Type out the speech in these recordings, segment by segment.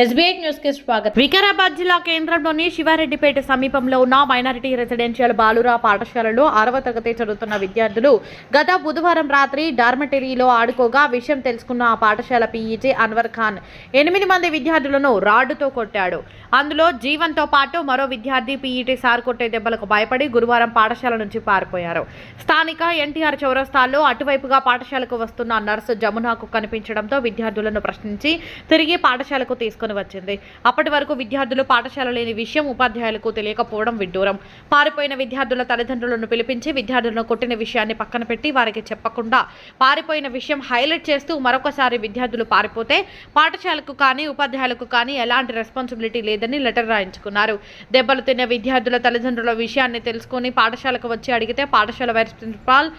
SBI న్యూస్కి స్వాగతం. వికారాబాద్ జిల్లా కేంద్రంలోని శివారెడ్డిపేట సమీపంలో ఉన్న మైనారిటీ రెసిడెన్షియల్ బాలురా పాఠశాలలో ఆరవ తరగతి చదువుతున్న విద్యార్థులు గత బుధవారం రాత్రి డార్మెటరీలో ఆడుకోగా విషయం తెలుసుకున్న ఆ పాఠశాల పీఈజీ అన్వర్ ఖాన్ ఎనిమిది మంది విద్యార్థులను రాడ్డుతో కొట్టాడు. అందులో జీవన్తో పాటు మరో విద్యార్థి పీఈటీ సార్ కొట్టే దెబ్బలకు భయపడి గురువారం పాఠశాల నుంచి పారిపోయారు. స్థానిక ఎన్టీఆర్ చౌరస్తాల్లో అటువైపుగా పాఠశాలకు వస్తున్న నర్సు జమునాకు కనిపించడంతో విద్యార్థులను ప్రశ్నించి తిరిగి పాఠశాలకు తీసుకుని వచ్చింది. అప్పటి వరకు విద్యార్థులు పాఠశాల లేని విషయం ఉపాధ్యాయులకు తెలియకపోవడం విడ్డూరం. పారిపోయిన విద్యార్థుల తల్లిదండ్రులను పిలిపించి విద్యార్థులను కొట్టిన విషయాన్ని పక్కన పెట్టి వారికి చెప్పకుండా పారిపోయిన విషయం హైలైట్ చేస్తూ మరొకసారి విద్యార్థులు పారిపోతే పాఠశాలకు కానీ ఉపాధ్యాయులకు కానీ ఎలాంటి రెస్పాన్సిబిలిటీ లేదని లెటర్ రాయించుకున్నారు. దెబ్బలు తిన్న విద్యార్థుల తల్లిదండ్రుల విషయాన్ని తెలుసుకుని పాఠశాలకు వచ్చి అడిగితే పాఠశాల vice principal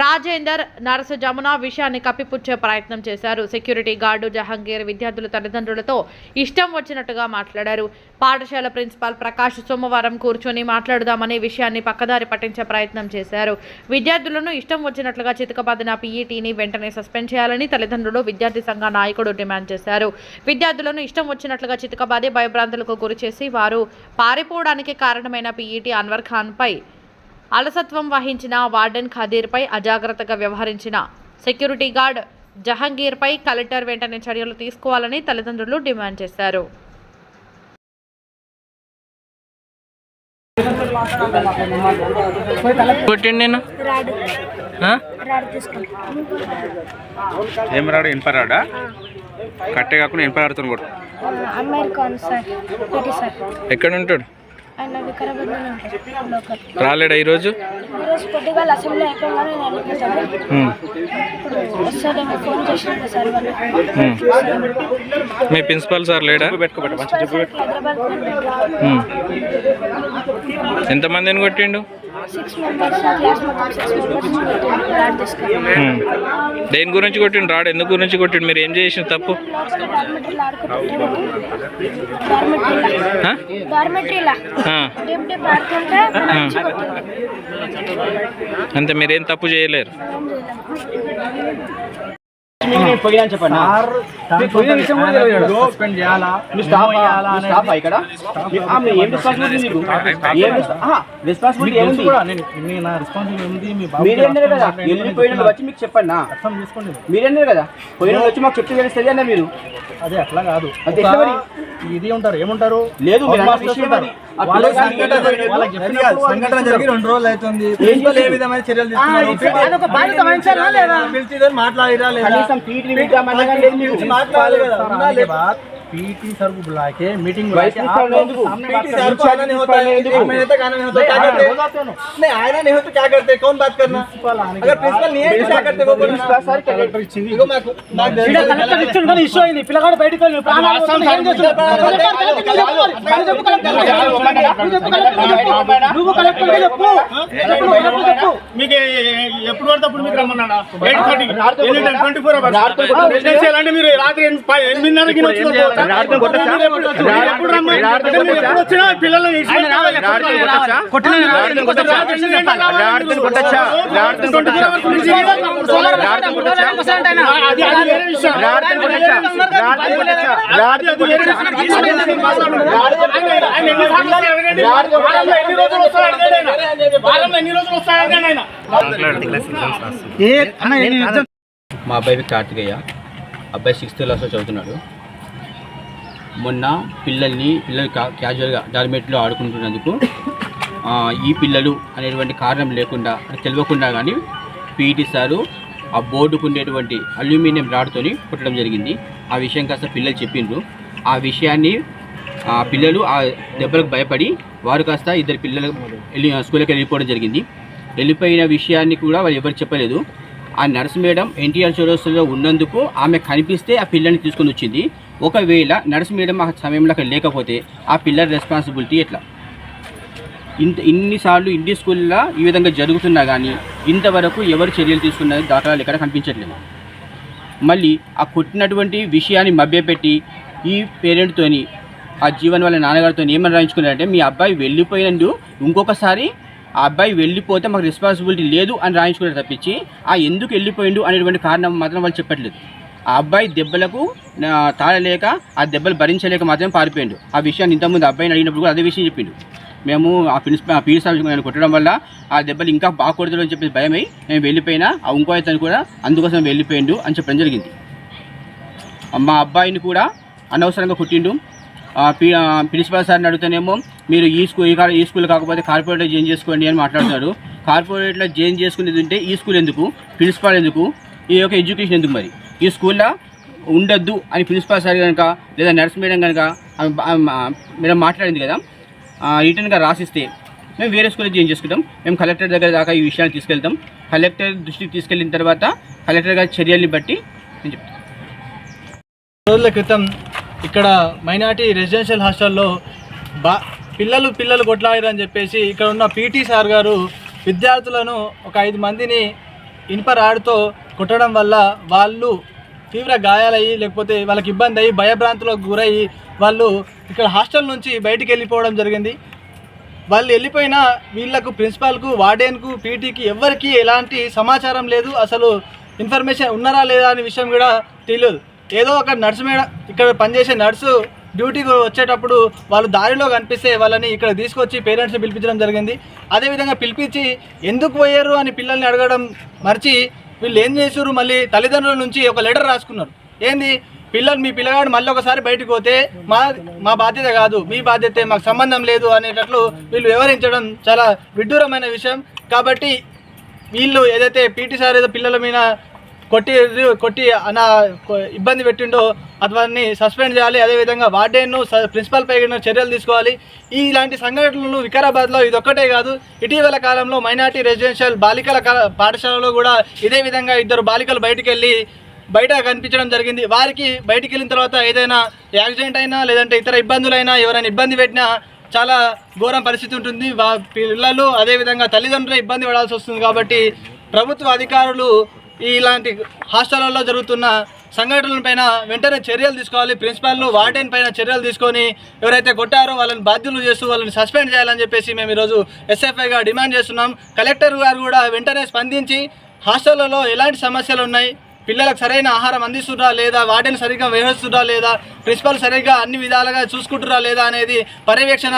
Rajender nurse Jamuna విషయాన్ని కప్పిపుచ్చే ప్రయత్నం చేశారు. సెక్యూరిటీ గార్డు జహంగీర్ విద్యార్థుల తల్లిదండ్రులతో ఇష్టం వచ్చినట్టుగా మాట్లాడారు. పాఠశాల ప్రిన్సిపాల్ ప్రకాష్ సోమవారం కూర్చొని మాట్లాడుదామనే విషయాన్ని పక్కదారి పట్టించే ప్రయత్నం చేశారు. విద్యార్థులను ఇష్టం వచ్చినట్లుగా చితకబాదిన పీఈటీని వెంటనే సస్పెండ్ చేయాలని తల్లిదండ్రులు విద్యార్థి సంఘ నాయకుడు డిమాండ్ చేశారు. విద్యార్థులను ఇష్టం వచ్చినట్లుగా చితకబాది భయభ్రాంతులకు గురిచేసి వారు పారిపోవడానికి కారణమైన పీఈటీ అన్వర్ ఖాన్పై అలసత్వం వహించిన వార్డెన్ ఖదీర్పై అజాగ్రత్తగా వ్యవహరించిన సెక్యూరిటీ గార్డ్ జహంగీర్పై కలెక్టర్ వెంటనే చర్యలు తీసుకోవాలని తల్లిదండ్రులు డిమాండ్ చేశారు. నేను ఏం రాడు. ఇనుప రాడా కట్టే కాకుండా ఇనుప రాడుతో కొట్టు అమెరికాన్ సార్. PT sir. ఎక్కడ ఉంటాడు? ఆయన రాలేడా ఈరోజు? ఈరోజు పొద్దుగాల అసెంబ్లీ అయిపోగానే నేను వెళ్ళిపోతాను ఉమ్. ఇప్పుడు వస్తాడేమో ఫోన్ చేసిన సార్ వాళ్ళు. ఉమ్. మీ ప్రిన్సిపాల్ సార్ లేడా? పెట్టుకోబెట్ట హైదరాబాద్. ఎంతమందిని కొట్టిండు? సిక్స్ మెంబర్స్ క్లాస్ మొత్తం సిక్స్ మెంబర్స్ రాడు తీసుకుంటాను ఉమ్. దేని గురించి కొట్టిండు? రాడు. ఎందుకు గురించి కొట్టిండు? మీరు ఏం చేసిన తప్పు? డార్మెటరీలో. డిప్ డిప్ ఆడుతుంటే అంతే మీరేం తప్పు చేయలేరు. ఏం చేయలేము సస్పెండ్ చేయాలా? మీ స్టాఫ్ మీ స్టాఫ్ ఇక్కడ? మీ- ఆ, మీ ఏం రెస్పాన్సిబిలిటీ మీకు? ఏం రెస్పాన్సిబిలిటీ మీకు ఏముంది? తెలుసు కూడా నేను నేను నా రెస్పాన్సిబిలిటీ ఉంది మీ బాబుకి మీరేందరు కదా? రెస్పాన్సిబిలిటీ ఉంది. వెళ్ళిపోయిన వచ్చి మీకు చెప్పండి అర్థం చేసుకోండి. మీరేందరు కదా? పోయిన వాళ్ళు వచ్చి మాకు చెప్తే తెలుస్తుంది అన్న మీరు? అదే అట్లా కాదు? ఇది ఉంటారు ఏముంటారు? లేదు, సంఘటన జరిగి రెండు రోజులు అవుతుంది. ఏం? విధమైన చర్యలు తీసుకున్నారు? మాట్లాడిరా లేదా? కనీసం పీటీని पीटी सर को बुला के मीटिंग बुला के आप लोग सामने बात क्या करते कौन बात करना क्या करते ఏం చేయాలి? రాత్రి కొట్టచ్చా? మీరు ఎప్పుడు వచ్చారు? మీరు ఎప్పుడు రమ్మని- రాత్రి అంటే మీరు ఎప్పుడు వచ్చినా పిల్లల్ని ఇచ్చి- రాత్రి కొట్టచ్చా? రాత్రి కొట్టచ్చా? రాత్రి కొట్టచ్చా? రాత్రి ఎన్ని గంటలకు రావాలి? రాత్రి కొట్టచ్చా? రాత్రి 24 కొట్టచ్చా? hours నుంచి రాత్రి కొట్టచ్చా? అది అది వేరే విషయం. రాత్రి కొట్టచ్చా? రాత్రి కొట్టచ్చా? రాత్రి అది వేరే విషయం. కొట్టచ్చా? అది వేరే విషయం. ఆయన- ఆయన ఎన్ని సార్లు వస్తాడు అడగండి. రాత్రి కొట్టచ్చా? వారంలో ఎన్ని రోజులు వస్తాడు అడగండి ఆయన. వారంలో ఎన్ని రోజులు వస్తాడు అడగండి ఆయన. మా అబ్బాయి కార్తికేయ అబ్బాయి సిక్స్త్ క్లాస్లో చదువుతున్నాడు మొన్న పిల్లల్ని పిల్లలు క్యాజువల్గా డార్మేట్లో ఆడుకుంటున్నందుకు ఈ పిల్లలు అనేటువంటి కారణం లేకుండా తెలియకుండా కానీ పీఈటీ సారు ఆ బోర్డుకు ఉండేటువంటి అల్యూమినియం రాడ్తోని కుట్టడం జరిగింది. ఆ విషయం కాస్త పిల్లలు చెప్పిండ్రు. ఆ విషయాన్ని ఆ పిల్లలు ఆ దెబ్బలకు భయపడి వారు కాస్త ఇద్దరు పిల్లలు వెళ్ళి స్కూల్కి వెళ్ళిపోవడం జరిగింది. వెళ్ళిపోయిన విషయాన్ని కూడా వాళ్ళు ఎవరు చెప్పలేదు. ఆ నర్స్ మేడం ఎన్టీఆర్ చౌరస్లో ఉన్నందుకు ఆమె కనిపిస్తే ఆ పిల్లల్ని తీసుకొని వచ్చింది. ఒకవేళ నర్స్ మేడం ఆ సమయంలో అక్కడ లేకపోతే ఆ పిల్లల రెస్పాన్సిబిలిటీ ఎట్లా? ఇంత ఇన్నిసార్లు ఇండి స్కూల్లో ఈ విధంగా జరుగుతున్నా కానీ ఇంతవరకు ఎవరు చర్యలు తీసుకున్నది దాఖలాలు ఎక్కడ కనిపించట్లేదు. మళ్ళీ ఆ కొట్టినటువంటి విషయాన్ని మభ్యపెట్టి ఈ పేరెంట్తోని ఆ జీవన్ వాళ్ళ నాన్నగారితో ఏమని రాయించుకున్నారంటే మీ అబ్బాయి వెళ్ళిపోయినందు ఇంకొకసారి ఆ అబ్బాయి వెళ్ళిపోతే మాకు రెస్పాన్సిబిలిటీ లేదు అని రాయించుకున్నారు తప్పించి ఆ ఎందుకు వెళ్ళిపోయిండు అనేటువంటి కారణం మాత్రం వాళ్ళు చెప్పట్లేదు. ఆ అబ్బాయి దెబ్బలకు తాళలేక ఆ దెబ్బలు భరించలేక మాత్రమే పారిపోయిండు. ఆ విషయాన్ని ఇంతకుముందు అబ్బాయిని అడిగినప్పుడు కూడా అదే విషయం చెప్పిండు. మేము ఆ ప్రిన్సిపల్ ఆ పీడి సార్ నేను కొట్టడం వల్ల ఆ దెబ్బలు ఇంకా బాగకూడదు అని చెప్పేసి భయమై మేము వెళ్ళిపోయినా ఆ ఇంకో అతను కూడా అందుకోసం వెళ్ళిపోయిండు అని చెప్పడం జరిగింది. మా అబ్బాయిని కూడా అనవసరంగా కొట్టిండు. ప్రిన్సిపాల్ ప్రిన్సిపల్ సార్ని అడుగుతానేమో మీరు ఈ స్కూల్ ఈ ఈ స్కూల్ కాకపోతే కార్పొరేట్లో జాయిన్ చేసుకోండి అని మాట్లాడుతున్నారు కార్పొరేట్లో జాయిన్ చేసుకునేది ఉంటే ఈ స్కూల్ ఎందుకు? ప్రిన్సిపాల్ ఎందుకు? ఈ యొక్క ఎడ్యుకేషన్ ఎందుకు మరి? ఈ స్కూల్లో ఉండొద్దు అని ప్రిన్సిపాల్ సార్ కనుక లేదా నర్స్ మేడం కనుక మేడం మాట్లాడింది కదా రిటర్న్గా రాసిస్తే మేము వేరే స్కూల్లో చేంజ్ చేసుకుంటాం. మేము కలెక్టర్ దగ్గర దాకా ఈ విషయాన్ని తీసుకెళ్తాం. కలెక్టర్ దృష్టికి తీసుకెళ్ళిన తర్వాత కలెక్టర్ గారి చర్యల్ని బట్టి నేను చెప్తాను రోజుల క్రితం ఇక్కడ మైనార్టీ రెసిడెన్షియల్ హాస్టల్లో బా పిల్లలు పిల్లలు కొట్లాడారని చెప్పేసి ఇక్కడ ఉన్న పీటీ సార్ గారు విద్యార్థులను ఒక ఐదు మందిని ఇనుప రాడుతో కొట్టడం వల్ల వాళ్ళు తీవ్ర గాయాలయ్యి లేకపోతే వాళ్ళకి ఇబ్బంది అయ్యి భయభ్రాంతులకు గురయ్యి వాళ్ళు ఇక్కడ హాస్టల్ నుంచి బయటికి వెళ్ళిపోవడం జరిగింది. వాళ్ళు వెళ్ళిపోయినా వీళ్ళకు ప్రిన్సిపాల్కు వార్డెన్కు పీటీకి ఎవరికి ఎలాంటి సమాచారం లేదు. అసలు ఇన్ఫర్మేషన్ ఉన్నారా లేదా అనే విషయం కూడా తెలియదు. ఏదో ఒక నర్సు మేడం ఇక్కడ పనిచేసే నర్సు డ్యూటీకి వచ్చేటప్పుడు వాళ్ళు దారిలో కనిపిస్తే వాళ్ళని ఇక్కడ తీసుకొచ్చి పేరెంట్స్ని పిలిపించడం జరిగింది. అదేవిధంగా పిలిపించి ఎందుకు పోయారు అని పిల్లల్ని అడగడం మర్చి వీళ్ళు ఏం చేశారు? మళ్ళీ తల్లిదండ్రుల నుంచి ఒక లెటర్ రాసుకున్నారు. ఏంది? పిల్లలు మీ పిల్లగాడు మళ్ళీ ఒకసారి బయటకు పోతే మా మా బాధ్యత కాదు మీ బాధ్యత మాకు సంబంధం లేదు అనేటట్లు వీళ్ళు వివరించడం చాలా విడ్డూరమైన విషయం. కాబట్టి వీళ్ళు ఏదైతే పీటీ సార్ ఏదో పిల్లల మీద కొట్టి కొట్టి అనా ఇబ్బంది పెట్టిండో అతన్ని సస్పెండ్ చేయాలి. అదేవిధంగా వార్డెన్ను ప్రిన్సిపల్ పై చర్యలు తీసుకోవాలి. ఇలాంటి సంఘటనలు వికారాబాద్లో ఇది ఒక్కటే కాదు. ఇటీవల కాలంలో మైనార్టీ రెసిడెన్షియల్ బాలికల పాఠశాలలో కూడా ఇదే విధంగా ఇద్దరు బాలికలు బయటికి వెళ్ళి బయట కనిపించడం జరిగింది. వారికి బయటికి వెళ్ళిన తర్వాత ఏదైనా యాక్సిడెంట్ అయినా లేదంటే ఇతర ఇబ్బందులైనా ఎవరైనా ఇబ్బంది పెట్టినా చాలా ఘోరం పరిస్థితి ఉంటుంది. వా పిల్లలు అదేవిధంగా తల్లిదండ్రులు ఇబ్బంది పడాల్సి వస్తుంది కాబట్టి ప్రభుత్వ అధికారులు ఇలాంటి హాస్టళ్ళలో జరుగుతున్న సంఘటనలపైన వెంటనే చర్యలు తీసుకోవాలి. ప్రిన్సిపాల్ను వార్డెన్ పైన చర్యలు తీసుకొని ఎవరైతే కొట్టారో వాళ్ళని బాధ్యులు చేస్తూ వాళ్ళని సస్పెండ్ చేయాలని చెప్పేసి మేము ఈరోజు ఎస్ఎఫ్ఐగా డిమాండ్ చేస్తున్నాం. కలెక్టర్ గారు కూడా వెంటనే స్పందించి హాస్టళ్ళలో ఎలాంటి సమస్యలు ఉన్నాయి? పిల్లలకు సరైన ఆహారం అందిస్తురా లేదా? వాటిని సరిగ్గా వ్యవహరిస్తురా లేదా? ప్రిన్సిపల్ సరిగ్గా అన్ని విధాలుగా చూసుకుంటురా లేదా అనేది పర్యవేక్షణ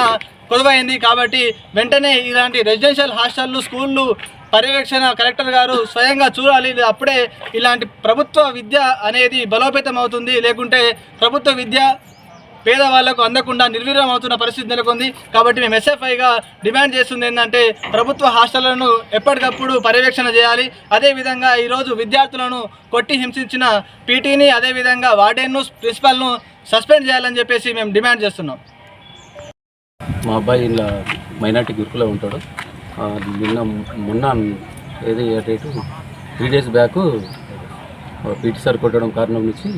కొలువైంది కాబట్టి వెంటనే ఇలాంటి రెసిడెన్షియల్ హాస్టళ్ళు స్కూళ్ళు పర్యవేక్షణ కలెక్టర్ గారు స్వయంగా చూడాలి. అప్పుడే ఇలాంటి ప్రభుత్వ విద్య అనేది బలోపేతం అవుతుంది. లేకుంటే ప్రభుత్వ విద్య పేదవాళ్ళకు అందకుండా నిర్వీర్యం అవుతున్న పరిస్థితి నెలకొంది. కాబట్టి మేము ఎస్ఎఫ్ఐగా డిమాండ్ చేస్తుంది ఏంటంటే ప్రభుత్వ హాస్టళ్ళను ఎప్పటికప్పుడు పర్యవేక్షణ చేయాలి. అదేవిధంగా ఈరోజు విద్యార్థులను కొట్టి హింసించిన పీటీని అదేవిధంగా వార్డెన్ను ప్రిన్సిపల్ను సస్పెండ్ చేయాలని చెప్పేసి మేము డిమాండ్ చేస్తున్నాం. మా అబ్బాయి ఇలా మైనార్టీ గురుకులో ఉంటాడు. నిన్న మొన్న ఏది date three days back PT sir కొట్టడం కారణం నుంచి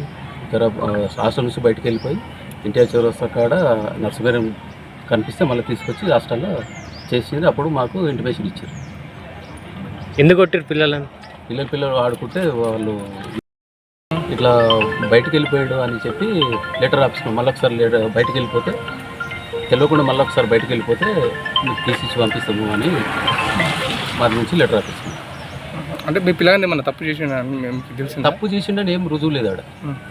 హాస్టల్ నుంచి బయటికి వెళ్ళిపోయి ఎన్టీఆర్ చౌరస్తా కాడ నర్సుమేరం కనిపిస్తే మళ్ళీ తీసుకొచ్చి హాస్టల్లో చేసింది. అప్పుడు మాకు ఇంటిమేషన్ ఇచ్చారు. ఎందుకు కొట్టారు పిల్లలని? పిల్లలు పిల్లలు ఆడుకుంటే వాళ్ళు ఇట్లా బయటికి వెళ్ళిపోయాడు అని చెప్పి లెటర్ రాపించుకున్నాం మళ్ళీ ఒకసారి బయటికి వెళ్ళిపోతే తెలియకుండా మళ్ళీ ఒకసారి బయటికి వెళ్ళిపోతే మీకు తీసిచ్చి పంపిస్తాము అని వారి నుంచి లెటర్ రాపిస్తున్నాం. అంటే మీ పిల్లగాని ఏమన్నా తప్పు చేసిన మేము తెలిసిందా? తప్పు చేసిండని ఏం రుజువు లేదు ఆడ.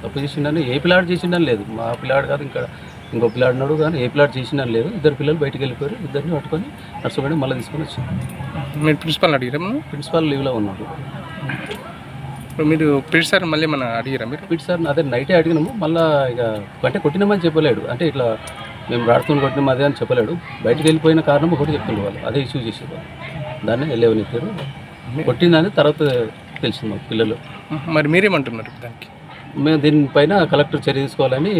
తప్పు చేసిండని ఏ పిల్లాడు చేసిండని లేదు. మా పిల్లాడు కాదు ఇంకా ఇంకో పిల్లాడు ఉన్నాడు కానీ ఏ పిల్లాడు చేసిండని లేదు. ఇద్దరు పిల్లలు బయటికి వెళ్ళిపోయారు. ఇద్దరిని పట్టుకొని నర్సుమేడం మళ్ళీ తీసుకొని వచ్చాం మీరు ప్రిన్సిపల్ అడిగారా ప్రిన్సిపాల్ లీవ్లో ఉన్నాడు. ఇప్పుడు మీరు ప్రిన్స్ సార్ మళ్ళీ ఏమన్నా అడిగారా మీరు? పిటి సార్ అదే నైటే అడిగినాము. మళ్ళీ ఇక అంటే కొట్టినామని చెప్పలేడు. అంటే ఇట్లా మేము రాడుతుని కొట్టినాం అదే అని చెప్పలేడు. బయటికి వెళ్ళిపోయిన కారణం ఒకటి చెప్తుండే వాళ్ళు. అదే ఇష్యూ చేసేవాళ్ళు దాన్ని లేవనెత్తారు కొట్టిందని తర్వాత తెలిసింది మాకు పిల్లలు. మరి మీరేమంటున్నారు దానికి? మేము దీనిపైన కలెక్టర్ చర్య తీసుకోవాలని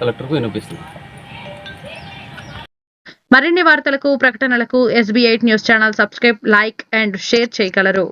కలెక్టర్కు వినిపిస్తుంది మరిన్ని వార్తలకు ప్రకటనలకు SB eight news channel subscribe like and share చేయగలరు.